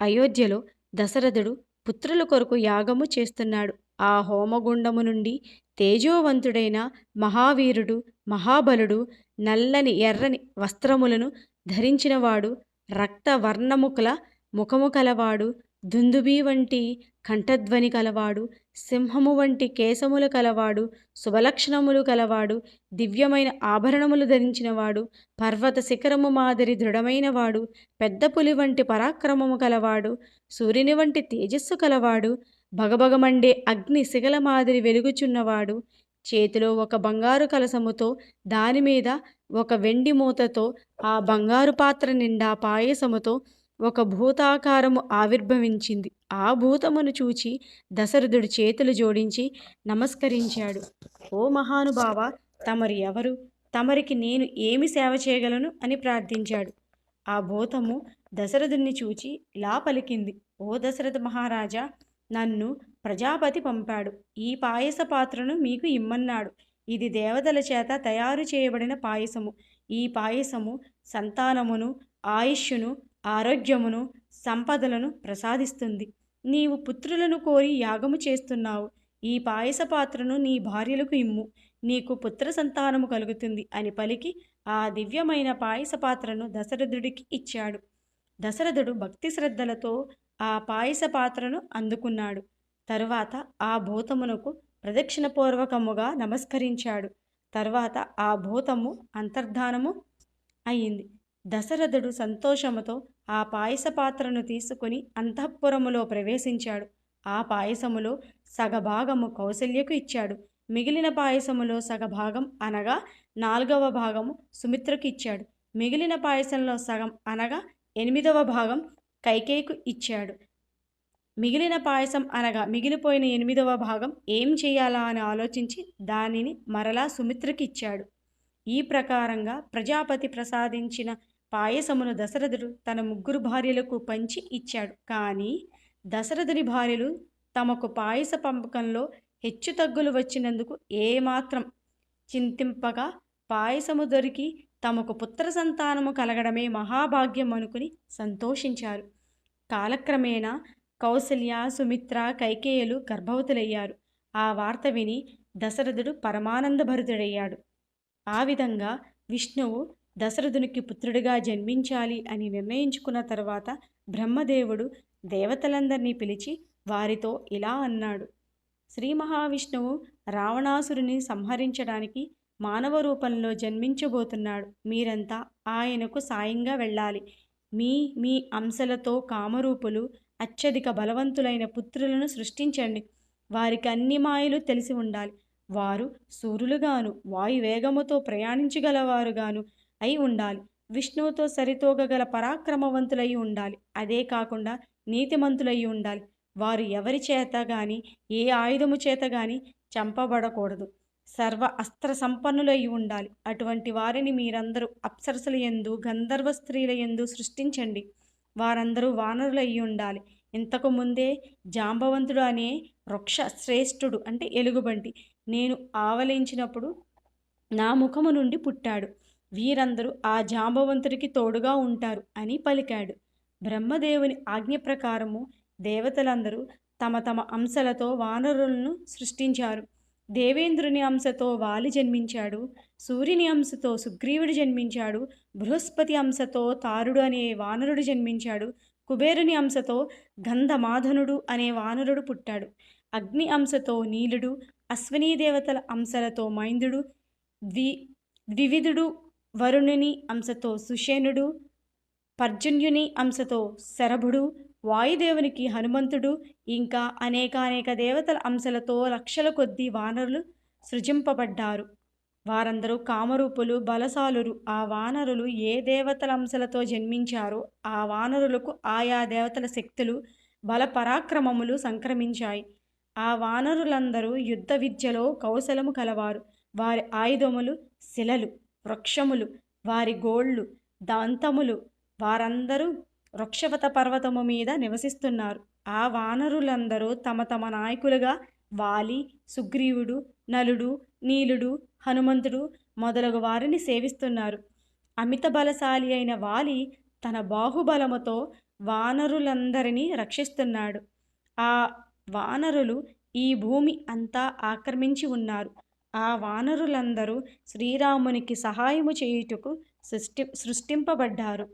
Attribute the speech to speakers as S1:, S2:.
S1: అయోధ్యలో దశరథుడు పుత్రుల కొరకు యాగము చేస్తున్నాడు. ఆ హోమగుండము నుండి తేజోవంతుడైన మహావీరుడు మహాబలుడు నల్లని ఎర్రని వస్త్రములను ధరించినవాడు రక్తవర్ణముకుల ముఖము కలవాడు దుందుబి వంటి కంఠధ్వని కలవాడు సింహము వంటి కేశములు కలవాడు శుభలక్షణములు కలవాడు దివ్యమైన ఆభరణములు ధరించినవాడు పర్వత శిఖరము మాదిరి దృఢమైనవాడు పెద్ద పులి వంటి పరాక్రమము కలవాడు సూర్యుని వంటి తేజస్సు కలవాడు భగభగమండే అగ్ని శిగల మాదిరి వెలుగుచున్నవాడు చేతిలో ఒక బంగారు కలసముతో దానిమీద ఒక వెండి మూతతో ఆ బంగారు పాత్ర నిండా పాయసముతో ఒక భూతాకారము ఆవిర్భవించింది. ఆ భూతమును చూచి దశరథుడు చేతులు జోడించి నమస్కరించాడు. ఓ మహానుభావ తమరు ఎవరు? తమరికి నేను ఏమి సేవ చేయగలను? అని ప్రార్థించాడు. ఆ భూతము దశరథుణ్ణి చూచి ఇలా పలికింది. ఓ దశరథ మహారాజా నన్ను ప్రజాపతి పంపాడు. ఈ పాయస పాత్రను మీకు ఇమ్మన్నాడు. ఇది దేవతల చేత తయారు చేయబడిన పాయసము. ఈ పాయసము సంతానమును ఆయుష్యును ఆరోగ్యమును సంపదలను ప్రసాదిస్తుంది. నీవు పుత్రులను కోరి యాగము చేస్తున్నావు. ఈ పాయస పాత్రను నీ భార్యలకు ఇమ్ము. నీకు పుత్ర సంతానము కలుగుతుంది అని పలికి ఆ దివ్యమైన పాయస పాత్రను దశరథుడికి ఇచ్చాడు. దశరథుడు భక్తి శ్రద్ధలతో ఆ పాయస పాత్రను అందుకున్నాడు. తరువాత ఆ భూతమునకు ప్రదక్షిణపూర్వకముగా నమస్కరించాడు. తర్వాత ఆ భూతము అంతర్ధానము అయింది. దశరథుడు సంతోషముతో ఆ పాయస పాత్రను తీసుకుని అంతఃపురములో ప్రవేశించాడు. ఆ పాయసములో సగభాగము కౌసల్యకు ఇచ్చాడు. మిగిలిన పాయసములో సగభాగం అనగా నాలుగవ భాగము సుమిత్రకు ఇచ్చాడు. మిగిలిన పాయసంలో సగం అనగా ఎనిమిదవ భాగం కైకేయికు ఇచ్చాడు. మిగిలిన పాయసం అనగా మిగిలిపోయిన ఎనిమిదవ భాగం ఏం చేయాలా అని ఆలోచించి దానిని మరలా సుమిత్రకి ఇచ్చాడు. ఈ ప్రకారంగా ప్రజాపతి ప్రసాదించిన పాయసమును దశరథుడు తన ముగ్గురు భార్యలకు పంచి ఇచ్చాడు. కానీ దశరథుని భార్యలు తమకు పాయస పంపకంలో హెచ్చు తగ్గులు వచ్చినందుకు ఏమాత్రం చింతింపగా పాయసము దొరికి తమకు పుత్ర సంతానము కలగడమే మహాభాగ్యం అనుకుని సంతోషించారు. కాలక్రమేణా కౌసల్య సుమిత్ర కైకేయులు గర్భవతులయ్యారు. ఆ వార్త విని దశరథుడు పరమానందభరితుడయ్యాడు. ఆ విధంగా విష్ణువు దశరథునికి పుత్రుడిగా జన్మించాలి అని నిర్ణయించుకున్న తర్వాత బ్రహ్మదేవుడు దేవతలందరినీ పిలిచి వారితో ఇలా అన్నాడు. శ్రీ మహావిష్ణువు రావణాసురుని సంహరించడానికి మానవ రూపంలో జన్మించబోతున్నాడు. మీరంతా ఆయనకు సాయంగా వెళ్ళాలి. మీ మీ అంశలతో కామరూపులు అత్యధిక బలవంతులైన పుత్రులను సృష్టించండి. వారికి అన్ని మాయలు తెలిసి ఉండాలి. వారు సూర్యులుగాను వాయువేగముతో ప్రయాణించగలవారుగాను అయి ఉండాలి. విష్ణువుతో సరితోగగల పరాక్రమవంతులై ఉండాలి. అదే కాకుండా నీతిమంతులై ఉండాలి. వారు ఎవరి చేత గాని ఏ ఆయుధము చేత గాని చంపబడకూడదు. సర్వ అస్త్ర సంపన్నులై ఉండాలి. అటువంటి వారిని మీరందరూ అప్సరసుల ఎందు గంధర్వ స్త్రీల ఎందు సృష్టించండి. వారందరూ వానరులై ఉండాలి. ఇంతకు ముందే జాంబవంతుడు అనే వృక్ష శ్రేష్ఠుడు అంటే ఎలుగుబంటి నేను ఆవలించినప్పుడు నా ముఖము నుండి పుట్టాడు. వీరందరూ ఆ జాంబవంతుడికి తోడుగా ఉంటారు అని పలికాడు. బ్రహ్మదేవుని ఆజ్ఞ ప్రకారము దేవతలందరూ తమ తమ అంశలతో వానరులను సృష్టించారు. దేవేంద్రుని అంశతో వాలి జన్మించాడు. సూర్యుని అంశతో సుగ్రీవుడు జన్మించాడు. బృహస్పతి అంశతో తారుడు అనే వానరుడు జన్మించాడు. కుబేరుని అంశతో గంధమాధనుడు అనే వానరుడు పుట్టాడు. అగ్ని అంశతో నీలుడు అశ్వినీ దేవతల అంశలతో మైందుడు ద్వి ద్వివిధుడు వరుణుని అంశతో సుషేనుడు పర్జన్యుని అంశతో శరభుడు వాయుదేవునికి హనుమంతుడు ఇంకా అనేకానేక దేవతల అంశలతో లక్షల కొద్దీ వానరులు సృజింపబడ్డారు. వారందరూ కామరూపులు బలసాలురు. ఆ వానరులు ఏ దేవతల అంశలతో జన్మించారో ఆ వానరులకు ఆయా దేవతల శక్తులు బల పరాక్రమములు సంక్రమించాయి. ఆ వానరులందరూ యుద్ధ విద్యలో కౌశలము కలవారు. వారి ఆయుధములు శిలలు. వృక్షములు వారి గోళ్ళు దంతములు వారందరూ వృక్షవత పర్వతము మీద నివసిస్తున్నారు. ఆ వానరులందరూ తమ తమ నాయకులుగా వాలి సుగ్రీవుడు నలుడు నీలుడు హనుమంతుడు మొదలగు వారిని సేవిస్తున్నారు. అమిత బలశాలి అయిన వాలి తన బాహుబలముతో వానరులందరినీ రక్షిస్తున్నాడు. ఆ వానరులు ఈ భూమి అంతా ఆక్రమించి ఉన్నారు. ఆ వానరులందరూ శ్రీరామునికి సహాయము చేయుటకు సృష్టి సృష్టింపబడ్డారు.